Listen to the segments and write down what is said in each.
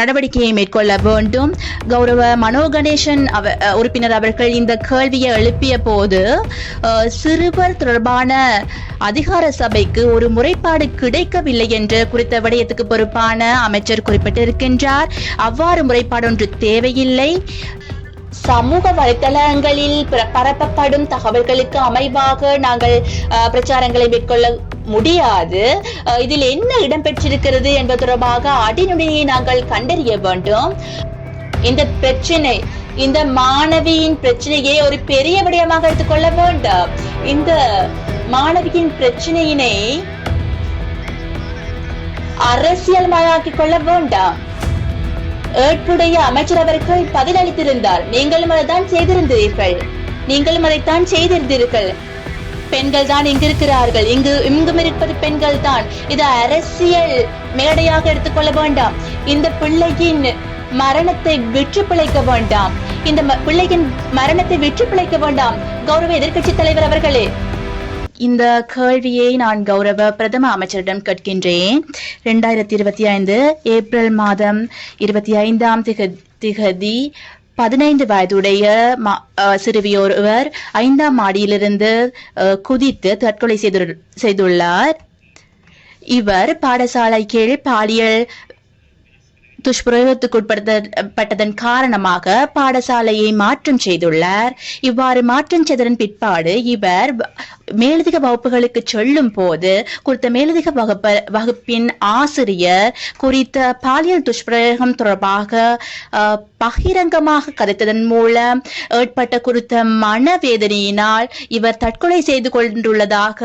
நடவடிக்கையை மேற்கொள்ள வேண்டும். கௌரவ மனோ கணேசன் அவ உறுப்பினர் அவர்கள் இந்த கேள்வியை எழுப்பிய போது சிறுவர் தொடர்பான அதிகார சபைக்கு ஒரு முறைப்பாடு கிடைக்கவில்லை என்று குறித்த விடயத்துக்கு பொறுப்பான அமைச்சர் குறிப்பிட்டிருக்கின்றார். அவ்வாறு முறைப்பாடு ஒன்று தேவையில்லை. சமூக வலைத்தளங்களில் பரப்பப்படும் தகவல்களுக்கு அமைவாக நாங்கள் பிரச்சாரங்களை மேற்கொள்ள முடியாது. இதில் என்ன இடம்பெற்றிருக்கிறது என்பது தொடர்பாக அடிநுடியை நாங்கள் கண்டறிய வேண்டும். இந்த பிரச்சனை இந்த மாணவியின் பிரச்சனையை ஒரு பெரிய விடயமாக எடுத்துக்கொள்ள வேண்டாம். இந்த மாணவியின் பிரச்சனையினை அரசியல்மயமாக்கிக் கொள்ள வேண்டாம். ஏற்புடைய அமைச்சர் அவர்கள் பதிலளித்திருந்தார். நீங்களும் அதைத்தான் செய்திருந்தீர்கள். நீங்களும் அதைத்தான் செய்திருந்தீர்கள். பெண்கள் தான் இங்கு இருக்கிறார்கள் இங்கு இங்கும் இருப்பது பெண்கள் தான். இது அரசியல் மேடையாக எடுத்துக்கொள்ள வேண்டாம். இந்த பிள்ளையின் மரணத்தை விற்று பிழைக்க வேண்டாம். இந்த ம- பிள்ளையின் மரணத்தை விற்று பிழைக்க வேண்டாம். கௌரவ எதிர்க்கட்சி தலைவர் அவர்களே. இந்த கேள்வியை நான் கௌரவ பிரதம அமைச்சரிடம் கேட்கின்றேன். ரெண்டாயிரத்தி இருபத்தி ஐந்து ஏப்ரல் மாதம் இருபத்தி ஐந்தாம் திக திகதி பதினைந்து வயதுடைய மா- அஹ் ஒருவர் ஐந்தாம் மாடியிலிருந்து அஹ், குதித்து தற்கொலை செய்து செய்துள்ளார். இவர் பாடசாலை கீழ் பாலியல் துஷ்பிரயோகத்துக்குட்படுத்தப்பட்டதன் காரணமாக பாடசாலையை மாற்றம் செய்துள்ளார். இவ்வாறு மாற்றம் செய்ததன் பிற்பாடு இவர் மேலதிக வகுப்புகளுக்கு செல்லும் போது குறித்த மேலதிக வகுப்ப வகுப்பின் ஆசிரியர் குறித்த பாலியல் துஷ்பிரயோகம் தொடர்பாக பகிரங்கமாக கதைத்ததன் மூலம் ஏற்பட்ட குறித்த மனவேதனையினால் இவர் தற்கொலை செய்து கொண்டுள்ளதாக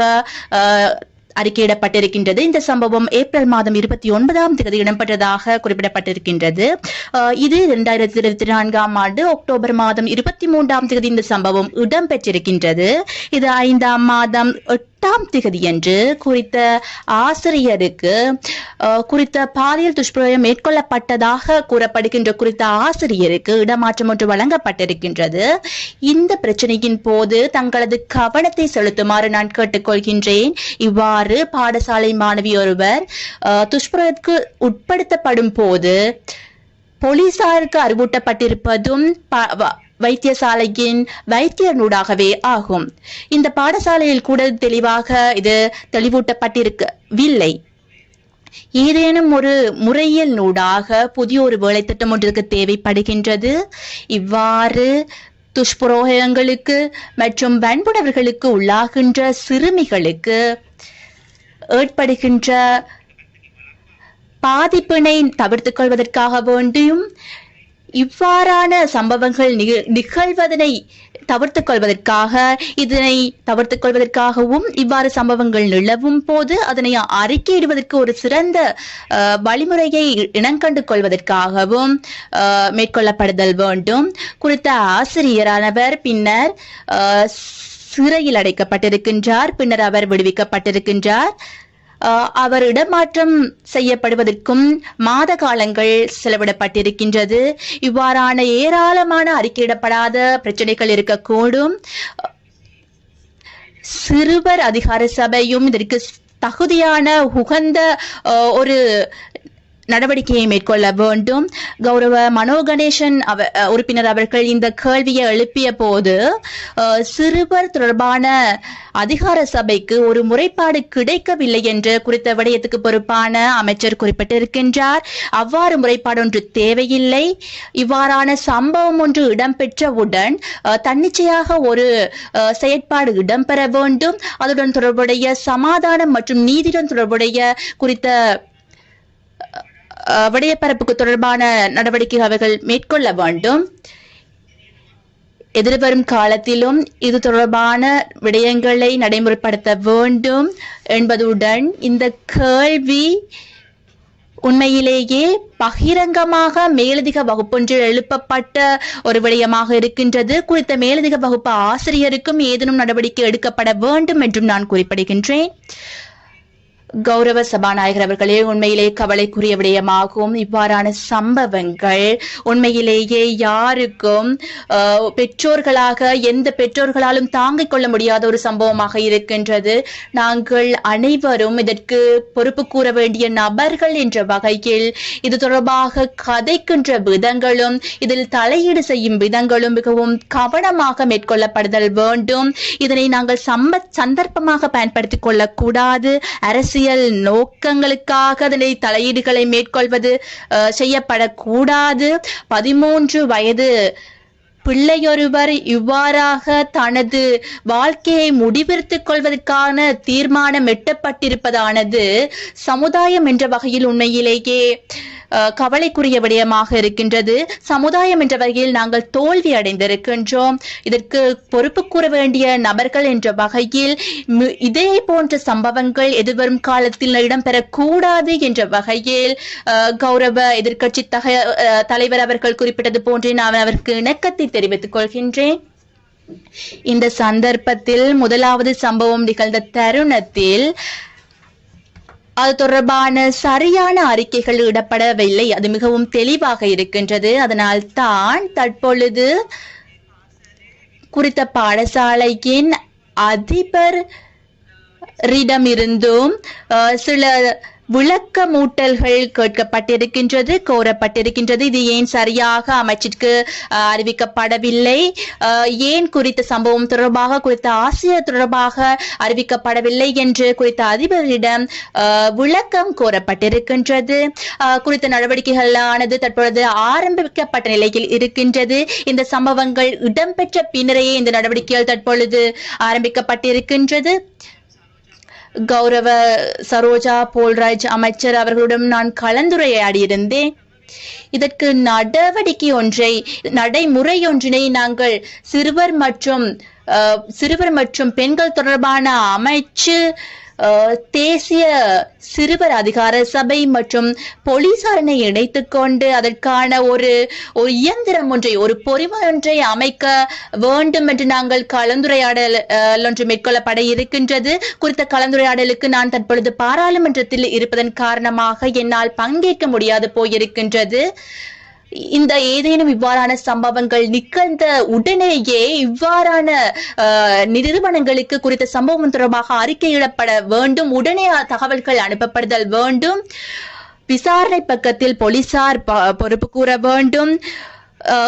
அறிக்கையிடப்பட்டிருக்கின்றது. இந்த சம்பவம் ஏப்ரல் மாதம் இருபத்தி ஒன்பதாம் தேதி இடம்பெற்றதாக குறிப்பிடப்பட்டிருக்கின்றது. அஹ் இது இரண்டாயிரத்தி இருபத்தி நான்காம் ஆண்டு அக்டோபர் மாதம் இருபத்தி மூன்றாம் தேதி இந்த சம்பவம் இடம்பெற்றிருக்கின்றது. இது ஐந்தாம் மாதம் எட்டாம் திகதியன்று குறித்த ஆசிரியருக்கு குறித்த பாலியல் துஷ்பிரயோகம் மேற்கொள்ளப்பட்டதாக கூறப்படுகின்ற குறித்த ஆசிரியருக்கு இடமாற்றம் ஒன்று வழங்கப்பட்டிருக்கின்றது. இந்த பிரச்சனையின் போது தங்களது கவனத்தை செலுத்துமாறு நான் கேட்டுக்கொள்கின்றேன். இவ்வாறு பாடசாலை மாணவி ஒருவர் துஷ்பிரயோகத்துக்கு உட்படுத்தப்படும் போது போலீசாருக்கு அறிவூட்டப்பட்டிருப்பதும் ப- வ- வைத்தியசாலையின் வைத்தியனூடாகவே ஆகும். இந்த பாடசாலையில் கூட தெளிவாக இது தெளிவூட்டப்பட்டிருக்கவில்லை ஏதேனும் ஒரு முறையில் நூடாக புதிய ஒரு வேலை திட்டம் ஒன்றுக்கு தேவைப்படுகின்றது. இவ்வாறு துஷ்புரோகங்களுக்கு மற்றும் வன்புணர்வுகளுக்கு உள்ளாகின்ற சிறுமிகளுக்கு ஏற்படுகின்ற பாதிப்பினை தவிர்த்துக் கொள்வதற்காக வேண்டியும் இவ்வாறான சம்பவங்கள் நிகழ்வதனை தவிர்த்துக் கொள்வதற்காக இதனை தவிர்த்துக் கொள்வதற்காகவும் இவ்வாறு சம்பவங்கள் நிலவும் போது அதனை அறிக்கையிடுவதற்கு ஒரு சிறந்த வழிமுறையை இனங்கண்டு கொள்வதற்காகவும் மேற்கொள்ளப்படுதல் வேண்டும். குறித்த ஆசிரியரானவர் பின்னர் சிறையில் அடைக்கப்பட்டிருக்கின்றார். பின்னர் அவர் விடுவிக்கப்பட்டிருக்கின்றார். அவர் இடமாற்றம் செய்யப்படுவதற்கும் மாத காலங்கள் செலவிடப்பட்டிருக்கின்றது. இவ்வாறான ஏராளமான அறிக்கையிடப்படாத பிரச்சனைகள் இருக்கக்கூடும். சிறுவர் அதிகார சபையும் இதற்கு தகுதியான உகந்த ஒரு நடவடிக்கையை மேற்கொள்ள வேண்டும். கௌரவ மனோ கணேசன் அவ உறுப்பினர் அவர்கள் இந்த கேள்வியை எழுப்பிய போது சிறுவர் தொடர்பான அதிகார சபைக்கு ஒரு முறைப்பாடு கிடைக்கவில்லை என்று குறித்த விடயத்துக்கு பொறுப்பான அமைச்சர் குறிப்பிட்டிருக்கின்றார். அவ்வாறு முறைப்பாடு ஒன்று தேவையில்லை. இவ்வாறான சம்பவம் ஒன்று இடம்பெற்றவுடன் தன்னிச்சையாக ஒரு செயற்பாடு இடம்பெற வேண்டும். அதுடன் தொடர்புடைய சமாதானம் மற்றும் நீதியுடன் தொடர்புடைய குறித்த விடயப்பரப்புக்கு தொடர்பான நடவடிக்கை அவர்கள் மேற்கொள்ள வேண்டும். எதிர்வரும் காலத்திலும் இது தொடர்பான விடயங்களை நடைமுறைப்படுத்த வேண்டும் என்பதுடன் இந்த கேள்வி உண்மையிலேயே பகிரங்கமாக மேலதிக வகுப்பொன்றில் எழுப்பப்பட்ட ஒரு விடயமாக இருக்கின்றது. குறித்த மேலதிக வகுப்பு ஆசிரியருக்கும் ஏதேனும் நடவடிக்கை எடுக்கப்பட வேண்டும் என்றும் நான் குறிப்பிடுகின்றேன். கௌரவ சபாநாயகர் அவர்களே உண்மையிலே கவலைக்குரிய விடயமாகும் இவ்வாறான சம்பவங்கள் உண்மையிலேயே யாருக்கும் பெற்றோர்களாக எந்த பெற்றோர்களாலும் தாங்கிக் கொள்ள முடியாத ஒரு சம்பவமாக இருக்கின்றது. நாங்கள் அனைவரும் இதற்கு பொறுப்பு கூற வேண்டிய நபர்கள் என்ற வகையில் இது தொடர்பாக கதைக்கின்ற விதங்களும் இதில் தலையீடு செய்யும் விதங்களும் மிகவும் கவனமாக மேற்கொள்ளப்படுதல் வேண்டும். இதனை நாங்கள் சம்ப சந்தர்ப்பமாக பயன்படுத்திக் கொள்ளக்கூடாது. அரசியல் நோக்கங்களுக்காக அதனை தலையீடுகளை மேற்கொள்வது செய்யப்படக்கூடாது. பதிமூன்று வயது பிள்ளையொருவர் இவ்வாறாக தனது வாழ்க்கையை முடிவெடுத்துக் கொள்வதற்கான தீர்மானம் எட்டப்பட்டிருப்பதானது. சமுதாயம் என்ற வகையில் உண்மையிலேயே கவலைக்குரிய விடயமாக இருக்கின்றது. சமுதாயம் என்ற வகையில் நாங்கள் தோல்வி அடைந்திருக்கின்றோம். இதற்கு பொறுப்பு கூற வேண்டிய நபர்கள் என்ற வகையில் இதே போன்ற சம்பவங்கள் எதிர்வரும் காலத்தில் இடம்பெறக்கூடாது என்ற வகையில் கௌரவ எதிர்கட்சி தக தலைவர் அவர்கள் குறிப்பிட்டது போன்றே நான் அவருக்கு இணக்கத்தை தெரிவித்துக் கொள்கின்றேன். இந்த சந்தர்ப்பத்தில் முதலாவது சம்பவம் நிகழ்ந்த தருணத்தில் அது தொடர்பான சரியான அறிக்கைகள் இடப்படவில்லை. அது மிகவும் தெளிவாக இருக்கின்றது. அதனால் தான் தற்பொழுது குறித்த பாடசாலையின் அதிபர் ரிடமிருந்தும் சில விளக்கமூட்டல்கள் கேட்கப்பட்டிருக்கின்றது கோரப்பட்டிருக்கின்றது. இது ஏன் சரியாக அமைச்சிற்கு அறிவிக்கப்படவில்லை? ஏன் குறித்த சம்பவம் தொடர்பாக குறித்த ஆசிரியர் தொடர்பாக அறிவிக்கப்படவில்லை என்று குறித்த அதிபரிடம் விளக்கம் கோரப்பட்டிருக்கின்றது. குறித்த நடவடிக்கைகளானது தற்பொழுது ஆரம்பிக்கப்பட்ட நிலையில் இருக்கின்றது. இந்த சம்பவங்கள் இடம்பெற்ற பின்னரையே இந்த நடவடிக்கைகள் தற்பொழுது ஆரம்பிக்கப்பட்டிருக்கின்றது. கௌரவ சரோஜா போல்ராஜ் அமைச்சர் அவர்களுடன் நான் கலந்துரையாடியிருந்தேன். இதற்கு நடவடிக்கை ஒன்றை நடைமுறை ஒன்றினை நாங்கள் சிறுவர் மற்றும் அஹ், சிறுவர் மற்றும் பெண்கள் தொடர்பான அமைச்சு தேசிய சிறுவர் அதிகார சபை மற்றும் போலீசாரனை இணைத்துக்கொண்டு அதற்கான ஒரு ஒரு இயந்திரம் ஒன்றை ஒரு பொறிமுறை ஒன்றை அமைக்க வேண்டும் என்று நாங்கள் கலந்துரையாடல் ஒன்று மேற்கொள்ளப்பட இருக்கின்றது. குறித்த கலந்துரையாடலுக்கு நான் தற்பொழுது பாராளுமன்றத்தில் இருப்பதன் காரணமாக என்னால் பங்கேற்க முடியாது போயிருக்கின்றது. இந்த ஏதேனும் இவ்வாறான சம்பவங்கள் நிகழ்ந்த உடனேயே இவ்வாறான நிறுவனங்களுக்கு குறித்த சம்பவம் தொடர்பாக அறிக்கையிடப்பட வேண்டும். உடனே தகவல்கள் அனுப்பப்படுதல் வேண்டும். விசாரணை பக்கத்தில் போலீசார் ப- பொறுப்பு கூற வேண்டும்.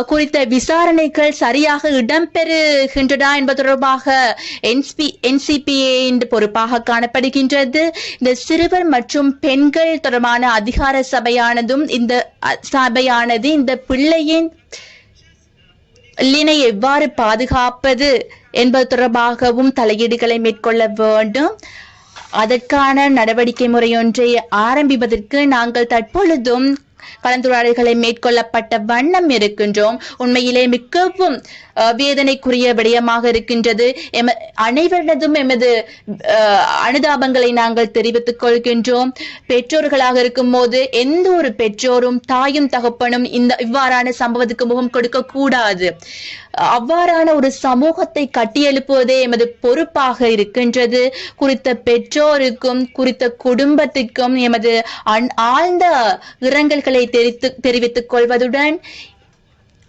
குறித்த விசாரணைகள் சரியாக இடம்பெறுகின்றன என்பது தொடர்பாக என்ஸ்பி என்சிபிஏ பொறுப்பாக காணப்படுகின்றது. இந்த சிறுவர் மற்றும் பெண்கள் தொடர்பான அதிகார சபையானதும் இந்த சபையானது இந்த பிள்ளையின் லினை எவ்வாறு பாதுகாப்பது என்பது தொடர்பாகவும் தலையீடுகளை மேற்கொள்ள வேண்டும். அதற்கான நடவடிக்கை முறையொன்றை ஆரம்பிப்பதற்கு நாங்கள் தற்பொழுதும் கலந்துரையாடல்களை மேற்கொள்ளப்பட்ட வண்ணம் இருக்கின்றோம். உண்மையிலே மிகவும் அஹ், வேதனைக்குரிய விடயமாக இருக்கின்றது. எம அனைவரதும் எமது அஹ், அனுதாபங்களை நாங்கள் தெரிவித்துக் கொள்கின்றோம். பெற்றோர்களாக இருக்கும்போது எந்த ஒரு பெற்றோரும் தாயும் தகப்பனும் இந்த இவ்வாறான சம்பவத்துக்கு முகம் கொடுக்க கூடாது. அவ்வாறான ஒரு சமூகத்தை கட்டியெழுப்புவதே எமது பொறுப்பாக இருக்கின்றது. குறித்த பெற்றோருக்கும் குறித்த குடும்பத்திற்கும் எமது ஆழ்ந்த இரங்கல்களை தெரிவித்து தெரிவித்துக் கொள்வதுடன்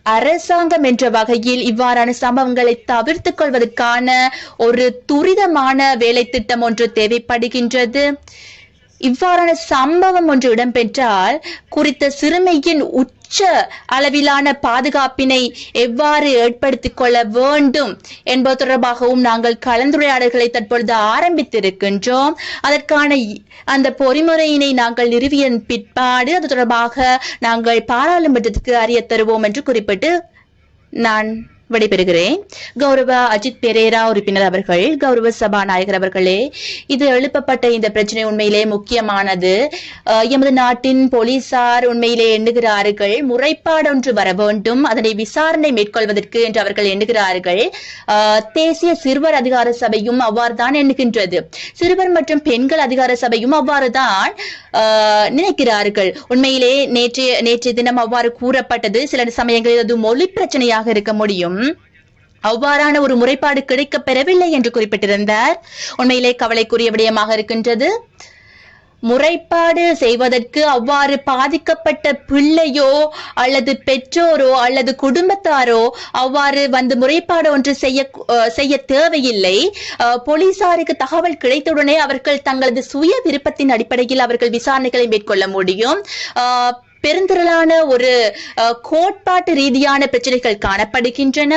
அரசாங்கம் என்ற வகையில் இவ்வாறான சம்பவங்களை தவிர்த்துக் கொள்வதற்கான ஒரு துரிதமான வேலை திட்டம் ஒன்று தேவைப்படுகின்றது. இவ்வாறான சம்பவம் ஒன்று இடம்பெற்றால் குறித்த சிறுமியின் உச்ச அளவிலான பாதுகாப்பினை எவ்வாறு ஏற்படுத்திக் கொள்ள வேண்டும் என்பது தொடர்பாகவும் நாங்கள் கலந்துரையாடல்களை தற்பொழுது ஆரம்பித்திருக்கின்றோம். அதற்கான அந்த பொறிமுறையினை நாங்கள் நிறுவிய பிற்பாடு அது தொடர்பாக நாங்கள் பாராளுமன்றத்துக்கு அறிய தருவோம் என்று குறிப்பிட்டு நான் விடைபெறுகிறேன். கௌரவ அஜித் பெரேரா உறுப்பினர் அவர்கள் கௌரவ சபாநாயகர் அவர்களே இது எழுப்பப்பட்ட இந்த பிரச்சனை உண்மையிலே முக்கியமானது. எமது நாட்டின் போலீசார் உண்மையிலே எண்ணுகிறார்கள் முறைப்பாடு ஒன்று வர வேண்டும் அதனை விசாரணை மேற்கொள்வதற்கு என்று அவர்கள் எண்ணுகிறார்கள். தேசிய சிறுவர் அதிகார சபையும் அவ்வாறு தான் எண்ணுகின்றது. சிறுவர் மற்றும் பெண்கள் அதிகார சபையும் அவ்வாறுதான் அஹ், நினைக்கிறார்கள். உண்மையிலே நேற்று நேற்றைய தினம் அவ்வாறு கூறப்பட்டது. சில சமயங்களில் அது மொழி பிரச்சனையாக இருக்க முடியும். அவ்வாறான ஒரு முறைப்பாடு கிடைக்கப் பெறவில்லை என்று குறிப்பிட்டிருந்தார். உண்மையிலே கவலைக்குரிய விடயமாக இருக்கின்றது. முறைப்பாடு செய்வதற்கு அவ்வாறு பாதிக்கப்பட்ட பிள்ளையோ அல்லது பெற்றோரோ அல்லது குடும்பத்தாரோ அவ்வாறு வந்து முறைப்பாடு ஒன்று செய்ய செய்ய தேவையில்லை. போலீசாருக்கு தகவல் கிடைத்தவுடனே அவர்கள் தங்களது சுய விருப்பத்தின் அடிப்படையில் அவர்கள் விசாரணைகளை மேற்கொள்ள முடியும். ஆஹ் பெருந்திரளான ஒரு கோட்பாட்டு ரீதியான பிரச்சனைகள் காணப்படுகின்றன.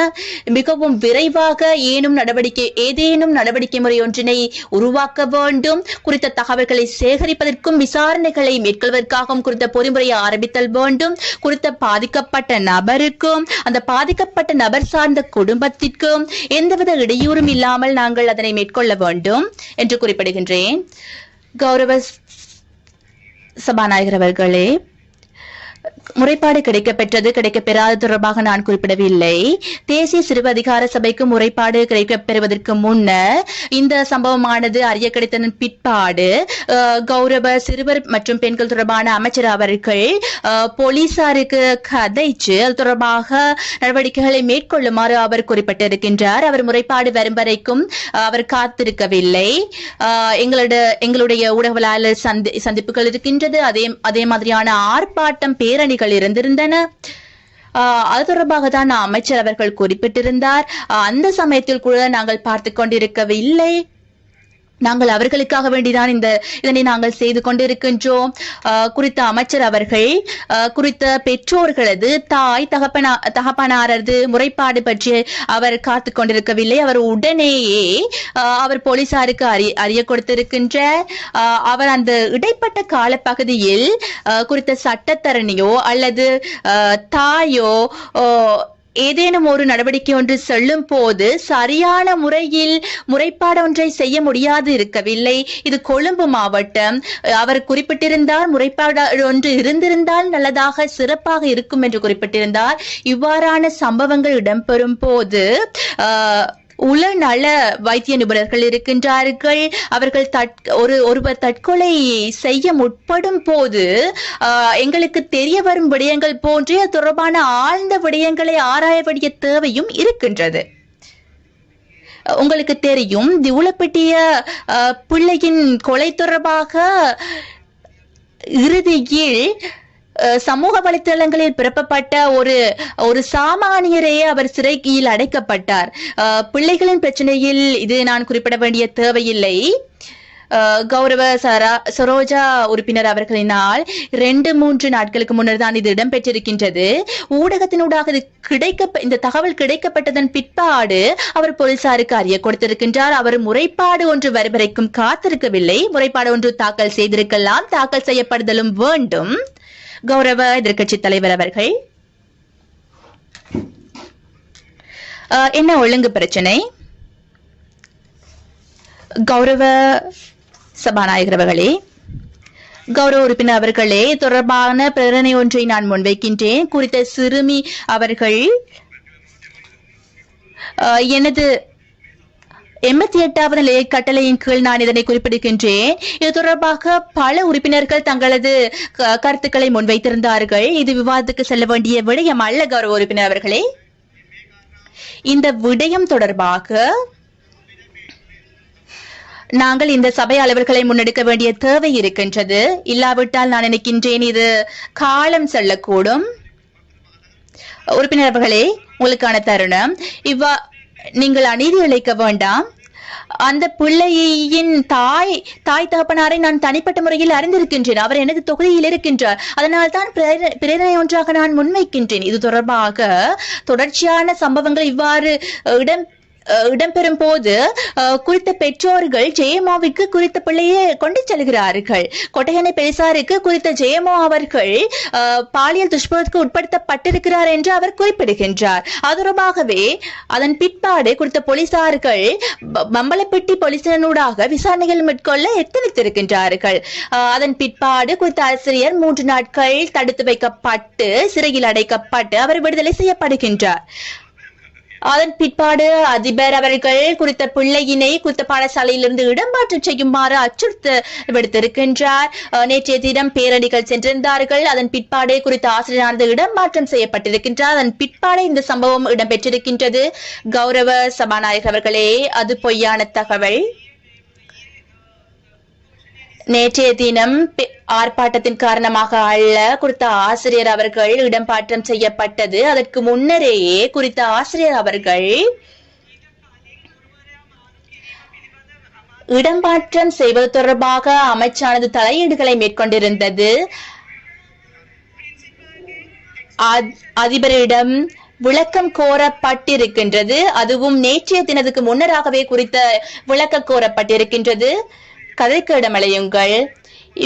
மிகவும் விரைவாக ஏனும் நடவடிக்கை ஏதேனும் நடவடிக்கை முறை ஒன்றினை உருவாக்க வேண்டும். குறித்த தகவல்களை சேகரிப்பதற்கும் விசாரணைகளை மேற்கொள்வதற்காகவும் குறித்த பொறிமுறையை ஆரம்பித்தல் வேண்டும். குறித்த பாதிக்கப்பட்ட நபருக்கும் அந்த பாதிக்கப்பட்ட நபர் சார்ந்த குடும்பத்திற்கும் எந்தவித இடையூறும் இல்லாமல் நாங்கள் அதனை மேற்கொள்ள வேண்டும் என்று குறிப்பிடுகின்றேன். கௌரவ சபாநாயகர் அவர்களே முறைப்பாடு கிடைக்கப்பெற்றது கிடைக்கப்பெறாது தொடர்பாக நான் குறிப்பிடவில்லை. தேசிய சிறுவ அதிகார சபைக்கு முறைப்பாடு கிடைக்கப்பெறுவதற்கு முன்னர் இந்த சம்பவமானது அறிய கிடைத்ததன் பிற்பாடு கௌரவ சிறுவர் மற்றும் பெண்கள் தொடர்பான அமைச்சர் அவர்கள் போலீசாருக்கு கதைச்சு அது தொடர்பாக நடவடிக்கைகளை மேற்கொள்ளுமாறு அவர் குறிப்பிட்டிருக்கின்றார். அவர் முறைப்பாடு வரும் வரைக்கும் அவர் காத்திருக்கவில்லை. அஹ், எங்களோட எங்களுடைய ஊடகவியலாளர் சந்தி சந்திப்புகள் இருக்கின்றது. அதே அதே மாதிரியான ஆர்ப்பாட்டம் பேரணிகள் இருந்திருந்தன. அது தொடர்பாக தான் அமைச்சர் அவர்கள் குறிப்பிட்டிருந்தார். அந்த சமயத்தில் கூட நாங்கள் பார்த்து கொண்டிருக்கவில்லை. நாங்கள் அவர்களுக்காக வேண்டிதான் இந்த இதனை நாங்கள் செய்து கொண்டிருக்கின்றோம். குறித்த அமைச்சர் அவர்கள் குறித்த பெற்றோர்களது தாய் தகப்பனா தகப்பனாரது முறைப்பாடு பற்றி அவர் காத்து கொண்டிருக்கவில்லை. அவர் உடனேயே அவர் போலீசாருக்கு அறி அறிய கொடுத்திருக்கின்ற அவர் அந்த இடைப்பட்ட காலப்பகுதியில் குறித்த சட்டத்தரணியோ அல்லது தாயோ ஓ, ஏதேனும் ஒரு நடவடிக்கை ஒன்று செல்லும் போது சரியான முறையில் முறைப்பாடு ஒன்றை செய்ய முடியாது இருக்கவில்லை. இது கொழும்பு மாவட்டம். அவர் குறிப்பிட்டிருந்தார் முறைப்பாடு ஒன்று இருந்திருந்தால் நல்லதாக சிறப்பாக இருக்கும் என்று குறிப்பிட்டிருந்தார். இவ்வாறான சம்பவங்கள் இடம்பெறும் போது ஆஹ், உளநல வைத்திய நிபுணர்கள் இருக்கின்றார்கள். அவர்கள் ஒரு ஒருவர் தற்கொலை செய்ய முற்படும் போது ஆஹ், எங்களுக்கு தெரிய வரும் விடயங்கள் போன்றே தொடர்பான ஆழ்ந்த விடயங்களை ஆராய வேண்டிய தேவையும் இருக்கின்றது. உங்களுக்கு தெரியும் திவுளப்பட்டிய பிள்ளையின் கொலை தொடர்பாக இறுதியில் சமூக வலைத்தளங்களில் பிறப்பப்பட்ட ஒரு ஒரு சாமானியரே அவர் சிறையில் அடைக்கப்பட்டார். பிள்ளைகளின் பிரச்சனையில் இது நான் குறிப்பிட வேண்டிய தேவையில்லை. கௌரவ சரா சரோஜா உறுப்பினர் அவர்களினால் ரெண்டு மூன்று நாட்களுக்கு முன்னர் தான் இது இடம்பெற்றிருக்கின்றது. ஊடகத்தினூடாக இது கிடைக்க இந்த தகவல் கிடைக்கப்பட்டதன் பிற்பாடு அவர் போலீசாருக்கு அறிய கொடுத்திருக்கின்றார். அவர் முறைப்பாடு ஒன்று வரைவரைக்கும் வரைக்கும் காத்திருக்கவில்லை. முறைப்பாடு ஒன்று தாக்கல் செய்திருக்கலாம். தாக்கல் செய்யப்படுதலும் வேண்டும். கௌரவ எதிர்கட்சி தலைவர் அவர்கள். என்ன ஒழுங்கு பிரச்சனை? கௌரவ சபாநாயகர் அவர்களே கௌரவ உறுப்பினர் அவர்களே தொடர்பான பிரேரணை ஒன்றை நான் முன்வைக்கின்றேன். குறித்த சிறுமி அவர்கள் எனது எண்பத்தி எட்டாவது நிலைய கட்டளையின் கீழ் நான் இதனை குறிப்பிடுகின்றேன். இது தொடர்பாக பல உறுப்பினர்கள் தங்களது க- கருத்துக்களை முன்வைத்திருந்தார்கள். இது விவாதத்துக்கு செல்ல வேண்டிய விடயம் அல்ல கௌரவ உறுப்பினர் அவர்களே. இந்த விடயம் தொடர்பாக நாங்கள் இந்த சபை அளவர்களை முன்னெடுக்க வேண்டிய தேவை இருக்கின்றது. இல்லாவிட்டால் நான் நினைக்கின்றேன் இது காலம் செல்லக்கூடும். உறுப்பினர் அவர்களே உங்களுக்கான தருணம். இவ்வா நீங்கள் அநீதி இழைக்க வேண்டாம். அந்த பிள்ளையின் தாய் தாய் தகப்பனாரை நான் தனிப்பட்ட முறையில் அறிந்திருக்கின்றேன். அவர் எனது தொகுதியில் இருக்கின்றார். அதனால் தான் பிரேர- பிரேரணை ஒன்றாக நான் முன்வைக்கின்றேன். இது தொடர்பாக தொடர்ச்சியான சம்பவங்கள் இவ்வாறு இடம் இடம்பெறும் போது குறித்த பெற்றோர்கள் ஜெயமாவுக்கு குறித்த பிள்ளையை கொண்டு செல்கிறார்கள். கொட்டையனை பெரிசாருக்கு குறித்த ஜெயமோ அவர்கள் பாலியல் துஷ்பிரத்துக்கு உட்படுத்தப்பட்டிருக்கிறார் என்று அவர் குறிப்பிடுகின்றார். அது தொடர்பாகவே அதன் பிற்பாடு குறித்த போலீசார்கள் மம்பலப்பட்டி போலீசினூடாக விசாரணைகள் மேற்கொள்ள எத்தனித்திருக்கின்றார்கள். அதன் பிற்பாடு குறித்த ஆசிரியர் மூன்று நாட்கள் தடுத்து வைக்கப்பட்டு சிறையில் அடைக்கப்பட்டு அவர் விடுதலை செய்யப்படுகின்றார். அதன் பிற்பாடு அதிபர் அவர்கள் குறித்த பிள்ளையினை குறித்த பாடசாலையிலிருந்து இடமாற்றம் செய்யுமாறு அச்சுறுத்த விடுத்திருக்கின்றார். நேற்றைய தினம் பேரணிகள் சென்றிருந்தார்கள். அதன் பிற்பாடு குறித்த ஆசிரியரானது இடமாற்றம் செய்யப்பட்டிருக்கின்றார். அதன் பிற்பாடு இந்த சம்பவம் இடம்பெற்றிருக்கின்றது. கௌரவ சபாநாயகர் அவர்களே அது பொய்யான தகவல். நேற்றைய தினம் ஆர்ப்பாட்டத்தின் காரணமாக அல்ல குறித்த ஆசிரியர் அவர்கள் இடமாற்றம் செய்யப்பட்டது. அதற்கு முன்னரேயே குறித்த ஆசிரியர் அவர்கள் இடமாற்றம் செய்வது தொடர்பாக அமைச்சானது தலையீடுகளை மேற்கொண்டிருந்தது. அதிபரிடம் விளக்கம் கோரப்பட்டிருக்கின்றது. அதுவும் நேற்றைய தினத்துக்கு முன்னராகவே குறித்த விளக்கம் கோரப்பட்டிருக்கின்றது. கதைக்கிடமலையுங்கள்.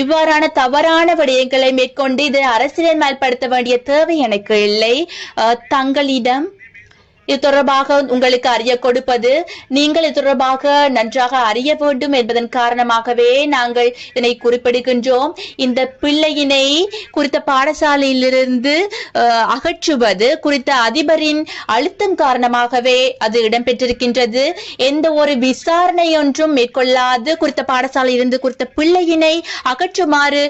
இவ்வாறான தவறான விடயங்களை மேற்கொண்டு இதை அரசியல் மேல்படுத்த வேண்டிய தேவை எனக்கு இல்லை. தங்களிடம் இது தொடர்பாக உங்களுக்கு அறிய கொடுப்பது நீங்கள் இது தொடர்பாக நன்றாக அறிய வேண்டும் என்பதன் காரணமாகவே நாங்கள் இதனை குறிப்பிடுகின்றோம். இந்த பிள்ளையினை குறித்த பாடசாலையிலிருந்து அகற்றுவது குறித்த அதிபரின் அழுத்தம் காரணமாகவே அது இடம்பெற்றிருக்கின்றது. எந்த ஒரு விசாரணை ஒன்றும் மேற்கொள்ளாது குறித்த பாடசாலையிலிருந்து குறித்த பிள்ளையினை அகற்றுமாறு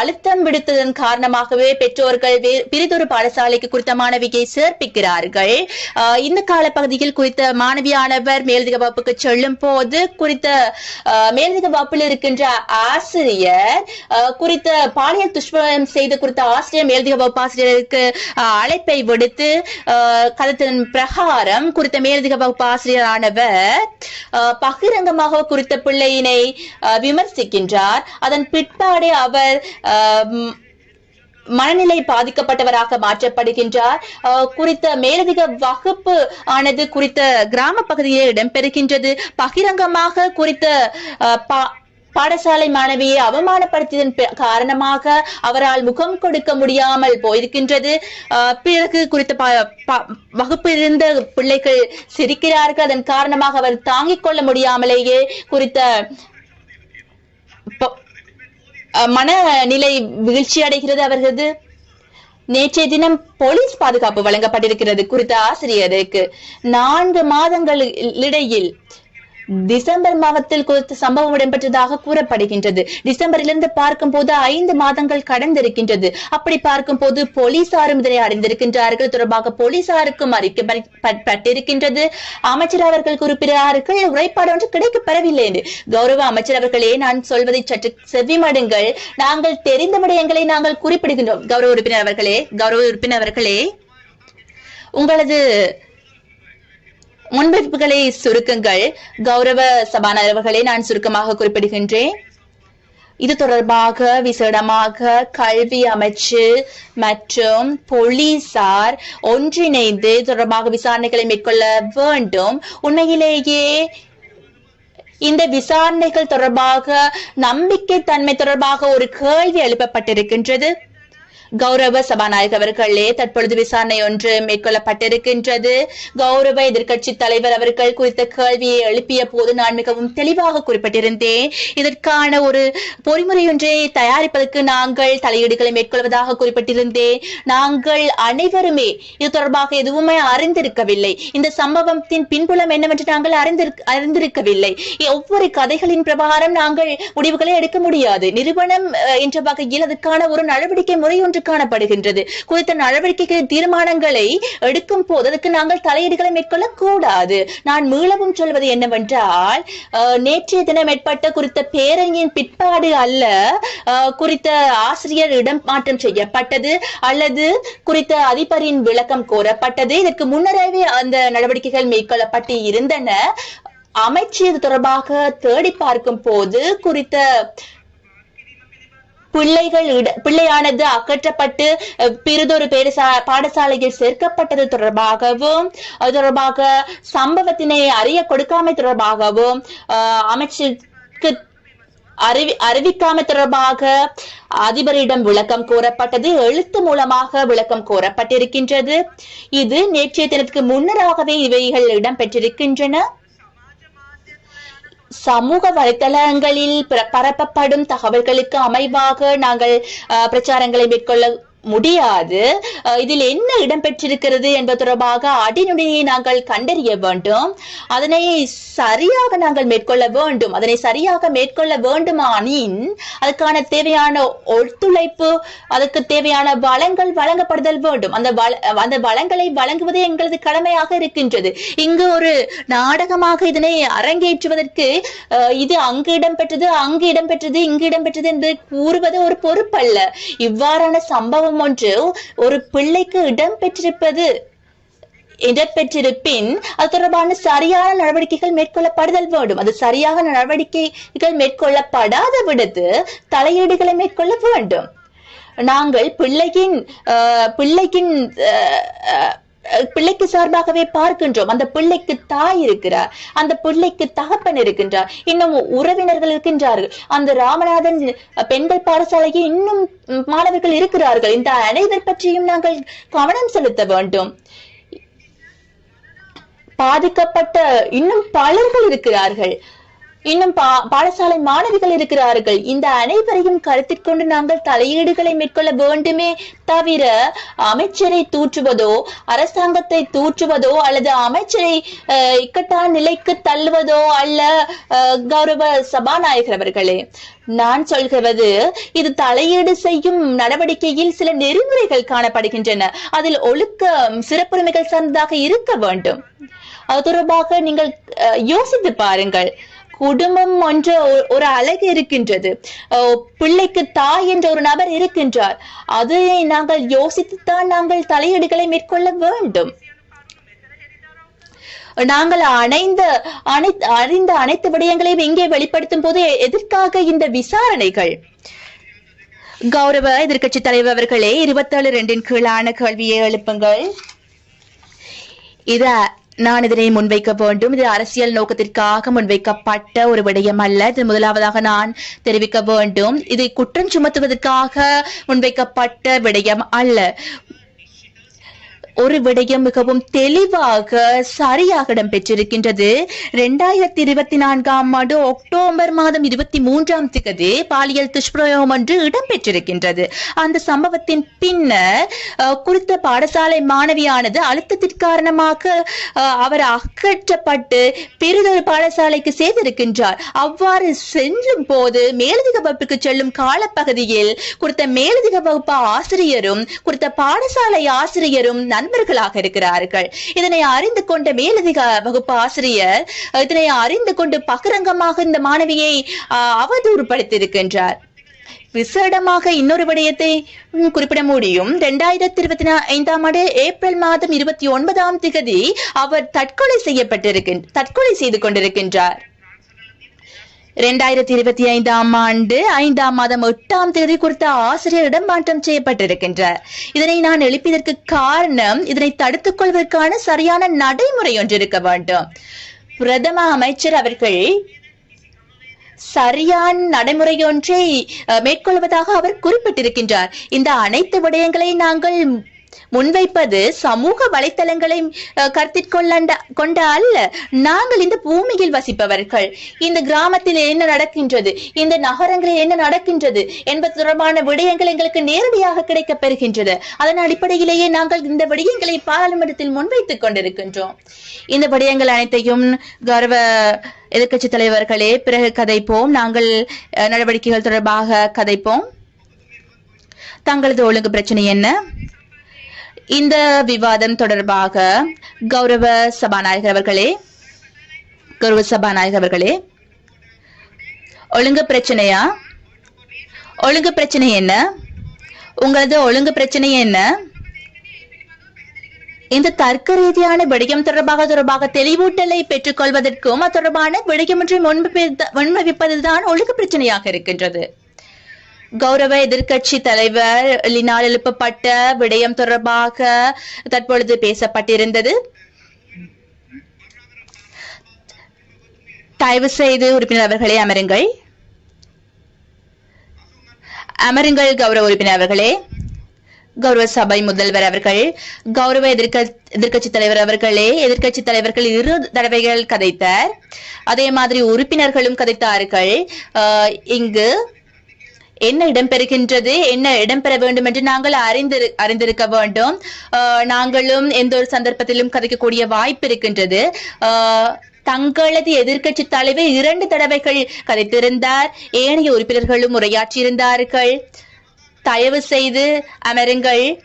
அழுத்தம் விடுத்ததன் காரணமாகவே பெற்றோர்கள் பிரிதொரு பாடசாலைக்கு குறித்த மாணவியை சேர்ப்பிக்கிறார்கள். இந்த காலப்பகுதியில் குறித்த மாணவியானவர் மேலதிக வகுப்புக்கு செல்லும் போது குறித்த மேலதிக வகுப்பில் இருக்கின்ற ஆசிரியர் குறித்த பாலியல் துஷ்பிரயம் செய்த குறித்த ஆசிரியர் மேலதிக வகுப்பு ஆசிரியருக்கு அஹ், அழைப்பை விடுத்து அஹ், கருத்தின் பிரகாரம் குறித்த மேலதிக வகுப்பு ஆசிரியரானவர் பகிரங்கமாக குறித்த பிள்ளையினை அஹ், விமர்சிக்கின்றார். அதன் பிற்பாடு அவர் அஹ், மனநிலை பாதிக்கப்பட்டவராக மாற்றப்படுகின்றார். குறித்த மேலதிக வகுப்பு ஆனது குறித்த கிராம பகுதியில் இடம்பெறுகின்றது. பகிரங்கமாக குறித்த அஹ், பா- பாடசாலை மாணவியை அவமானப்படுத்தியதன் காரணமாக அவரால் முகம் கொடுக்க முடியாமல் போயிருக்கின்றது. அஹ், பிறகு குறித்த ப- ப- வகுப்பில் இருந்த பிள்ளைகள் சிரிக்கிறார்கள். அதன் காரணமாக அவர் தாங்கிக் கொள்ள முடியாமலேயே குறித்த மனநிலை வீழ்ச்சி அடைகிறது அவர்களது. நேற்றைய தினம் போலீஸ் பாதுகாப்பு வழங்கப்பட்டிருக்கிறது குறித்த ஆசிரியருக்கு. நான்கு மாதங்கள் இடையில் டிசம்பர் மாதத்தில் குறித்த சம்பவம் இடம்பெற்றதாக கூறப்படுகின்றது. டிசம்பரிலிருந்து பார்க்கும் போது ஐந்து மாதங்கள் கடந்திருக்கின்றது. அப்படி பார்க்கும் போது போலீசாரும் இதனை அறிந்திருக்கின்றார்கள். தொடர்பாக போலீசாருக்கும் அறிக்கப்பட்டிருக்கின்றது அமைச்சர் அவர்கள் குறிப்பிடுகிறார்கள் உரைப்பாடு ஒன்று கிடைக்க பெறவில்லை என்று. கௌரவ அமைச்சர் அவர்களே நான் சொல்வதை சற்று செவிமடுங்கள். நாங்கள் தெரிந்த விடயங்களை நாங்கள் குறிப்பிடுகின்றோம். கௌரவ உறுப்பினர் அவர்களே கௌரவ உறுப்பினர் அவர்களே. உங்களது முன்வைப்புகளை சுருக்கங்கள். கௌரவ சபாநாயகர்களை நான் சுருக்கமாக குறிப்பிடுகின்றேன். இது தொடர்பாக விசேடமாக கல்வி அமைச்சு மற்றும் போலீசார் ஒன்றிணைந்து தொடர்பாக விசாரணைகளை மேற்கொள்ள வேண்டும். உண்மையிலேயே இந்த விசாரணைகள் தொடர்பாக நம்பிக்கை தன்மை தொடர்பாக ஒரு கேள்வி எழுப்பப்பட்டிருக்கின்றது. கௌரவ சபாநாயகர் அவர்களே தற்பொழுது விசாரணை ஒன்று மேற்கொள்ளப்பட்டிருக்கின்றது. கௌரவ எதிர்க்கட்சி தலைவர் அவர்கள் குறித்த கேள்வியை எழுப்பிய போது நான் மிகவும் தெளிவாக குறிப்பிட்டிருந்தேன். இதற்கான ஒரு பொறிமுறை ஒன்றை தயாரிப்பதற்கு நாங்கள் தலையீடுகளை மேற்கொள்வதாக குறிப்பிட்டிருந்தேன். நாங்கள் அனைவருமே இது தொடர்பாக எதுவுமே அறிந்திருக்கவில்லை. இந்த சம்பவத்தின் பின்புலம் என்னவென்று நாங்கள் அறிந்திருக்க அறிந்திருக்கவில்லை. ஒவ்வொரு கதைகளின் பிரகாரம் நாங்கள் முடிவுகளை எடுக்க முடியாது. நிறுவனம் என்ற வகையில் அதுக்கான ஒரு நடவடிக்கை முறை ஒன்று என்று காணப்படுகின்றது. குறித்த நடவடிக்கைகள் தீர்மானங்களை எடுக்கும் போது அதுக்கு நாங்கள் தலையீடுகளை மேற்கொள்ள கூடாது நான் மீளவும் சொல்வது என்னவென்றால் நேற்றைய தினம் ஏற்பட்ட குறித்த பேரணியின் பிற்பாடு அல்ல குறித்த ஆசிரியர் இடம் மாற்றம் செய்யப்பட்டது அல்லது குறித்த அதிபரின் விளக்கம் கோரப்பட்டது. இதற்கு முன்னரே அந்த நடவடிக்கைகள் மேற்கொள்ளப்பட்டு இருந்தன. அமைச்சர் இது தொடர்பாக தேடி பார்க்கும் போது குறித்த பிள்ளைகள் இட- பிள்ளையானது அகற்றப்பட்டு பிறிதொரு பேரசா- பாடசாலையில் சேர்க்கப்பட்டது தொடர்பாகவும் அது தொடர்பாக சம்பவத்தினை அறிய கொடுக்காமை தொடர்பாகவும் அமைச்சருக்கு அறிவி அறிவிக்காம தொடர்பாக அதிபரிடம் விளக்கம் கோரப்பட்டது. எழுத்து மூலமாக விளக்கம் கோரப்பட்டிருக்கின்றது. இது நேற்றைய தினத்துக்கு முன்னராகவே இவைகள் இடம்பெற்றிருக்கின்றன. சமூக வலைத்தளங்களில் பரப்பப்படும் தகவல்களுக்கு அமைவாக நாங்கள் பிரச்சாரங்களை மேற்கொள்ள முடியாது. இதில் என்ன இடம்பெற்றிருக்கிறது என்பது தொடர்பாக அடிநுடியை நாங்கள் கண்டறிய வேண்டும். அதனை சரியாக நாங்கள் மேற்கொள்ள வேண்டும். அதனை சரியாக மேற்கொள்ள வேண்டுமானின் அதுக்கான தேவையான ஒத்துழைப்பு அதுக்கு தேவையான வளங்கள் வழங்கப்படுதல் வேண்டும். அந்த வள- அந்த வளங்களை வழங்குவதே எங்களது கடமையாக இருக்கின்றது. இங்கு ஒரு நாடகமாக இதனை அரங்கேற்றுவதற்கு இது அங்கு இடம்பெற்றது அங்கு இடம்பெற்றது இங்கு இடம்பெற்றது என்று கூறுவது ஒரு பொறுப்பல்ல. இவ்வாறான சம்பவம் ஒன்று ஒரு பிள்ளைக்கு இடம்பெற்றிருப்பது இடம்பெற்றிருப்பின் அது தொடர்பான சரியான நடவடிக்கைகள் மேற்கொள்ளப்படுதல் வேண்டும். அது சரியாக நடவடிக்கைகள் மேற்கொள்ளப்படாத விடுத்து தலையீடுகளை மேற்கொள்ள வேண்டும். நாங்கள் பிள்ளையின் பிள்ளையின் பிள்ளைக்கு சார்பாகவே பார்க்கின்றோம். அந்த பிள்ளைக்கு தாய் இருக்கிறார். அந்த பிள்ளைக்கு தகப்பன் இருக்கின்றார். இன்னும் உறவினர்கள் இருக்கின்றார்கள். அந்த ராமநாதன் பெண்கள் பாடசாலையில் இன்னும் மாணவர்கள் இருக்கிறார்கள். இந்த அனைவர் பற்றியும் நாங்கள் கவனம் செலுத்த வேண்டும். பாதிக்கப்பட்ட இன்னும் பலர்கள் இருக்கிறார்கள். இன்னும் பா- பாடசாலை மாணவிகள் இருக்கிறார்கள். இந்த அனைவரையும் கருத்திற்கொண்டு நாங்கள் தலையீடுகளை மேற்கொள்ள வேண்டுமே தவிர அமைச்சரை தூற்றுவதோ அரசாங்கத்தை தூற்றுவதோ அல்லது அமைச்சரை இக்கட்டான நிலைக்கு தள்ளுவதோ அல்ல கௌரவ சபாநாயகர் அவர்களே. நான் சொல்கிறது இது தலையீடு செய்யும் நடவடிக்கையில் சில நெறிமுறைகள் காணப்படுகின்றன. அதில் ஒழுக்க சிறப்புரிமைகள் சார்ந்ததாக இருக்க வேண்டும். அது தொடர்பாக நீங்கள் அஹ், யோசித்து பாருங்கள். குடும்பம் என்ற ஒரு அழகு இருக்கின்றது. பிள்ளைக்கு தாய் என்ற ஒரு நபர் இருக்கின்றார். அதை நாங்கள் யோசித்துத்தான் நாங்கள் தலையீடுகளை மேற்கொள்ள வேண்டும். நாங்கள் அணைந்த அனைத்து அறிந்த அனைத்து விடயங்களையும் இங்கே வெளிப்படுத்தும் போது எதற்காக இந்த விசாரணைகள்? கௌரவ எதிர்க்கட்சி தலைவர் அவர்களே இருபத்தேழு ரெண்டின் கீழான கேள்வியை எழுப்புங்கள். இத நான் இதனை முன்வைக்க வேண்டும். இது அரசியல் நோக்கத்திற்காக முன்வைக்கப்பட்ட ஒரு விடயம் அல்ல. இது முதலாவதாக நான் தெரிவிக்க வேண்டும். இதை குற்றம் சுமத்துவதற்காக முன்வைக்கப்பட்ட விடயம் அல்ல. ஒரு விடயம் மிகவும் தெளிவாக சரியாக இடம்பெற்றிருக்கின்றது. இரண்டாயிரத்தி இருபத்தி நான்காம் ஆண்டு அக்டோபர் மாதம் இருபத்தி மூன்றாம் திகதி பாலியல் துஷ்பிரயோகம் ஒன்று இடம்பெற்றிருக்கின்றது. அந்த சம்பவத்தின் பின்னர் குறித்த பாடசாலை மாணவியானது அழுத்தத்திற்கு காரணமாக அஹ், அவர் அகற்றப்பட்டு பெரிதொரு பாடசாலைக்கு சேர்ந்திருக்கின்றார். அவ்வாறு செல்லும் போது மேலதிக வகுப்புக்கு செல்லும் காலப்பகுதியில் குறித்த மேலதிக வகுப்பு ஆசிரியரும் குறித்த பாடசாலை ஆசிரியரும் நண்பர்களாக இருக்கிறார்கள். இதனை அறிந்து கொண்ட மேலதிக வகுப்பு ஆசிரியர் இதனை அறிந்து கொண்டு பகிரங்கமாக இந்த மாணவியை அவதூறுபடுத்தியிருக்கின்றார். விசேடமாக இன்னொரு விடயத்தை குறிப்பிட முடியும். இரண்டாயிரத்தி இருபத்தி ஐந்தாம் ஆண்டு ஏப்ரல் மாதம் இருபத்தி ஒன்பதாம் திகதி அவர் தற்கொலை செய்யப்பட்டிருக்கின்ற தற்கொலை செய்து கொண்டிருக்கின்றார். இரண்டாயிரத்தி இருபத்தி ஐந்தாம் ஆண்டு ஐந்தாம் மாதம் எட்டாம் தேதி குறித்த ஆசிரியர் இடமாற்றம் செய்யப்பட்டிருக்கின்றார். இதனை நான் எழுப்பியதற்கு காரணம் இதனை தடுத்துக் கொள்வதற்கான சரியான நடைமுறை ஒன்று இருக்க வேண்டும். பிரதம அமைச்சர் அவர்கள் சரியான நடைமுறை ஒன்றை மேற்கொள்வதாக அவர் குறிப்பிட்டிருக்கின்றார். இந்த அனைத்து விடயங்களை நாங்கள் முன்வைப்பது சமூக வலைத்தளங்களை கருத்திற்கொள்ள கருத்தில் கொண்ட அல்ல நாங்கள் இந்த பூமியில் வசிப்பவர்கள். இந்த கிராமத்தில் என்ன நடக்கின்றது? இந்த நகரங்களில் என்ன நடக்கின்றது? என்பது தொடர்பான விடயங்கள் எங்களுக்கு நேரடியாக கிடைக்கப் பெறுகின்றது. அதன் அடிப்படையிலேயே நாங்கள் இந்த விடயங்களை பாராளுமன்றத்தில் முன்வைத்துக் கொண்டிருக்கின்றோம். இந்த விடயங்கள் அனைத்தையும் கௌரவ எதிர்க்கட்சி தலைவர்களே பிறகு கதைப்போம். நாங்கள் அஹ், நடவடிக்கைகள் தொடர்பாக கதைப்போம். தங்களது ஒழுங்கு பிரச்சனை என்ன? இந்த விவாதம் தொடர்பாக கௌரவ சபாநாயகர் அவர்களே கௌரவ சபாநாயகர் அவர்களே ஒழுங்கு பிரச்சனையா? ஒழுங்கு பிரச்சனை என்ன? உங்களது ஒழுங்கு பிரச்சனை என்ன? இந்த தர்க்க ரீதியான விடயம் தொடர்பாக தொடர்பாக தெளிவூட்டலை பெற்றுக் கொள்வதற்கும் அது தொடர்பான விடயம் ஒன்றை முன்வைப்பதுதான் ஒழுங்கு பிரச்சனையாக இருக்கின்றது. கௌரவ எதிர்க்கட்சி தலைவர் லினால் எழுப்பப்பட்ட விடயம் தொடர்பாக தற்பொழுது பேசப்பட்டிருந்தது. தயவு செய்து உறுப்பினர் அவர்களே அமருங்கள். அமருங்கள் கௌரவ உறுப்பினர் அவர்களே. கௌரவ சபை முதல்வர் அவர்கள் கௌரவ எதிர்க்க எதிர்க்கட்சி தலைவர் அவர்களே எதிர்க்கட்சி தலைவர்கள் இரு தடவைகள் கதைத்தார். அதே மாதிரி உறுப்பினர்களும் கதைத்தார்கள். ஆஹ் இங்கு என்ன இடம்பெறுகின்றது? என்ன இடம்பெற வேண்டும் என்று நாங்கள் அறிந்திரு அறிந்திருக்க வேண்டும். ஆஹ் நாங்களும் எந்த ஒரு சந்தர்ப்பத்திலும் கதைக்கக்கூடிய வாய்ப்பு இருக்கின்றது. ஆஹ் தங்களது எதிர்க்கட்சி தலைவர் இரண்டு தடவைகள் கதைத்திருந்தார். ஏனைய உறுப்பினர்களும் உரையாற்றியிருந்தார்கள். தயவு செய்து அமருங்கள்.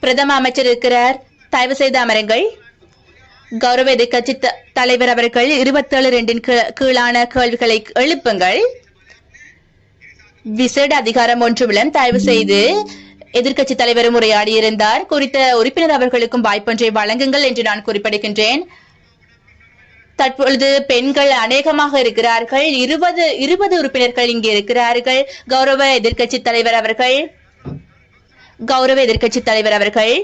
பிரதம அமைச்சர் இருக்கிறார். தயவு செய்து அமருங்கள். கௌரவ எதிர்கட்சி த- தலைவர் அவர்கள் இருபத்தேழு ரெண்டின் கீழான கேள்விகளை எழுப்புங்கள். விசேட அதிகாரம் ஒன்றுமில்லம் தயவு செய்து எதிர்க்கட்சி தலைவரும் உரையாடி இருந்தார் குறித்த உறுப்பினர் அவர்களுக்கும் வாய்ப்பொன்றை வழங்குங்கள் என்று நான் குறிப்பிடுகின்றேன். தற்பொழுது பெண்கள் அநேகமாக இருக்கிறார்கள். இருபது இருபது உறுப்பினர்கள் இங்கே இருக்கிறார்கள். கௌரவ எதிர்க்கட்சி தலைவர் அவர்கள் கௌரவ எதிர்க்கட்சி தலைவர் அவர்கள்.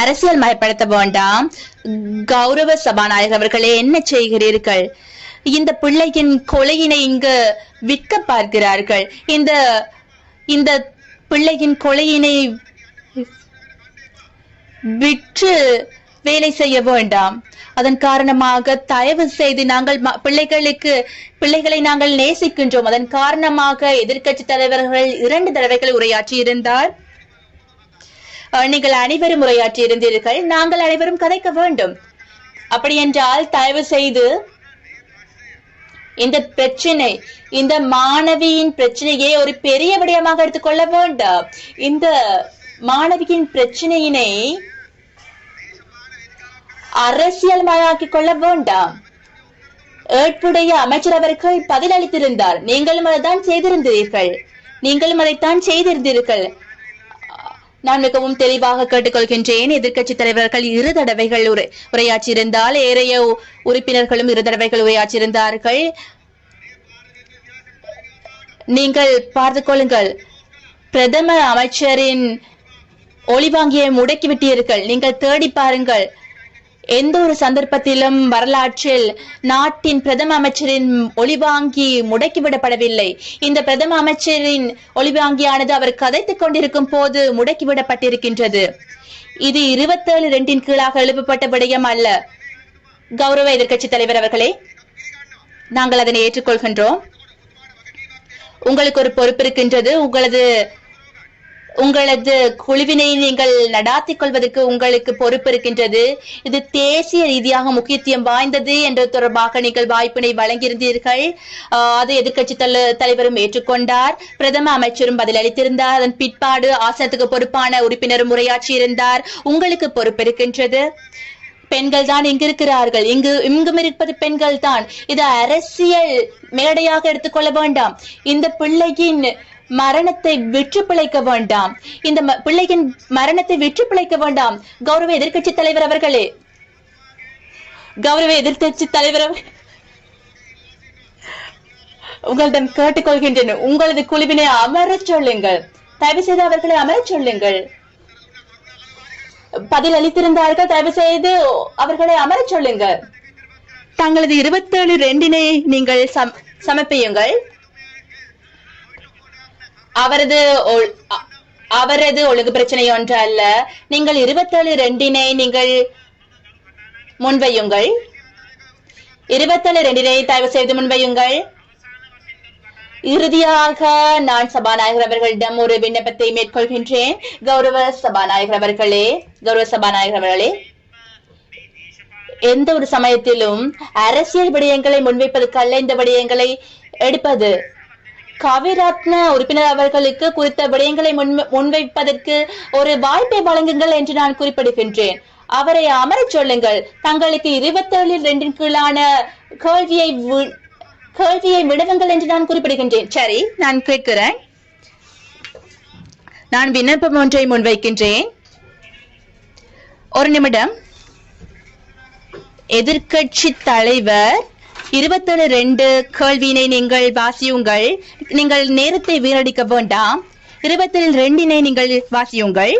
அரசியல் மயப்படுத்த வேண்டாம். கௌரவ சபாநாயகர் அவர்களே என்ன செய்கிறீர்கள்? இந்த பிள்ளையின் கொலையினை இங்கு விற்க பார்க்கிறார்கள். இந்த இந்த பிள்ளையின் கொலையினை விற்று வேலை செய்ய வேண்டாம். அதன் காரணமாக தயவு செய்து நாங்கள் பிள்ளைகளுக்கு பிள்ளைகளை நாங்கள் நேசிக்கின்றோம். அதன் காரணமாக எதிர்க்கட்சி தலைவர்கள் இரண்டு தடவைகள் உரையாற்றி இருந்தார் நீங்கள் அனைவரும் உரையாற்றி இருந்தீர்கள் நாங்கள் அனைவரும் கதைக்க வேண்டும். அப்படி என்றால் தயவு செய்து இந்த பிரச்சனை இந்த மாணவியின் பிரச்சனையை ஒரு பெரிய விடயமாக எடுத்துக்கொள்ள வேண்டாம். இந்த மாணவியின் பிரச்சனையினை அரசியல் மயமாக்கிக் கொள்ள வேண்டாம். ஏற்புடைய அமைச்சர் அவர்கள் பதிலளித்திருந்தார். நீங்களும் அதைத்தான் செய்திருந்தீர்கள். நீங்களும் அதைத்தான் செய்திருந்தீர்கள். நான் மிகவும் தெளிவாக கேட்டுக்கொள்கின்றேன். எதிர்க்கட்சி தலைவர்கள் இரு தடவைகள் உரை உரையாற்றியிருந்தால் ஏறைய உறுப்பினர்களும் இரு தடவைகள் உரையாற்றியிருந்தார்கள். நீங்கள் பார்த்து கொள்ளுங்கள். பிரதம அமைச்சரின் ஒளிவாங்கியை முடக்கிவிட்டீர்கள் நீங்கள் தேடி பாருங்கள். எந்த ஒரு சந்தர்ப்பத்திலும் வரலாற்றில் நாட்டின் பிரதம அமைச்சரின் ஒளிவாங்கி முடக்கிவிடப்படவில்லை இந்த பிரதம அமைச்சரின் ஒளிவாங்கியானது அவர் கதைத்துக் கொண்டிருக்கும் போது முடக்கிவிடப்பட்டிருக்கின்றது இது இருபத்தேழு ரெண்டின் கீழாக எழுப்பப்பட்ட விடயம் அல்ல. கௌரவ எதிர்க்கட்சி தலைவர் அவர்களே நாங்கள் அதனை ஏற்றுக்கொள்கின்றோம். உங்களுக்கு ஒரு பொறுப்பு இருக்கின்றது. உங்களது உங்களது குழுவினை நீங்கள் நடாத்திக் கொள்வதற்கு உங்களுக்கு பொறுப்பு இருக்கின்றது. இது தேசிய ரீதியாக முக்கியத்துவம் வாய்ந்தது என்ற தொடர்பாக நீங்கள் வாய்ப்பினை வழங்கியிருந்தீர்கள். அது அதை எதிர்க்கட்சி தலைவரும் ஏற்றுக்கொண்டார். பிரதம அமைச்சரும் பதிலளித்திருந்தார் அதன் பிற்பாடு ஆசனத்துக்கு பொறுப்பான உறுப்பினரும் உரையாற்றியிருந்தார். உங்களுக்கு பொறுப்பு இருக்கின்றது. பெண்கள் தான் இங்கு இருக்கிறார்கள் இங்கு இங்கும் இருப்பது பெண்கள் தான். இது அரசியல் மேடையாக எடுத்துக்கொள்ள வேண்டாம். இந்த பிள்ளையின் மரணத்தை விற்று பிழைக்க வேண்டாம். இந்த பிள்ளையின் மரணத்தை விற்று பிழைக்க வேண்டாம். கௌரவ எதிர்கட்சி தலைவர் அவர்களே. கௌரவ எதிர்கட்சி தலைவர் உங்களிடம் கேட்டுக்கொள்கின்றன. உங்களது குழுவினை அமரச் சொல்லுங்கள். தயவு செய்து அவர்களை அமரச் சொல்லுங்கள். பதில் அளித்திருந்தார்கள் தயவு செய்து அவர்களை அமரச் சொல்லுங்கள். தங்களது இருபத்தேழு ரெண்டினை நீங்கள் சம்- சமர்ப்பியுங்கள். அவரது ஒ- அவரது ஒழுங்கு பிரச்சனை ஒன்று அல்ல. நீங்கள் இருபத்தேழு ரெண்டினை நீங்கள் முன்வையுங்கள். இருபத்தேழு ரெண்டினை தயவு செய்து முன்வையுங்கள். இறுதியாக நான் சபாநாயகர் அவர்களிடம் ஒரு விண்ணப்பத்தை மேற்கொள்கின்றேன். கௌரவ சபாநாயகர் அவர்களே கௌரவ சபாநாயகர் அவர்களே. எந்த ஒரு சமயத்திலும் அரசியல் விடயங்களை முன்வைப்பதற்கல்ல இந்த விடயங்களை எடுப்பது கவிரத்ன உறுப்பினர் அவர்களுக்கு குறித்த விடயங்களை முன்- முன்வைப்பதற்கு ஒரு வாய்ப்பை வழங்குங்கள் என்று நான் குறிப்பிடுகின்றேன். அவரை அமரச் சொல்லுங்கள். தங்களுக்கு இருபத்தேழு ரெண்டின் கீழான கேள்வியை கேள்வியை விடுவுங்கள் என்று நான் குறிப்பிடுகின்றேன். சரி நான் கேட்கிறேன். நான் விண்ணப்பம் ஒன்றை முன்வைக்கின்றேன். ஒரு நிமிடம். எதிர்க்கட்சி தலைவர் இருபத்தேழு ரெண்டு கேள்வியினை நீங்கள் வாசியுங்கள். நீங்கள் நேரத்தை வீணடிக்க வேண்டாம். இருபத்தி ரெண்டினை நீங்கள் வாசியுங்கள்.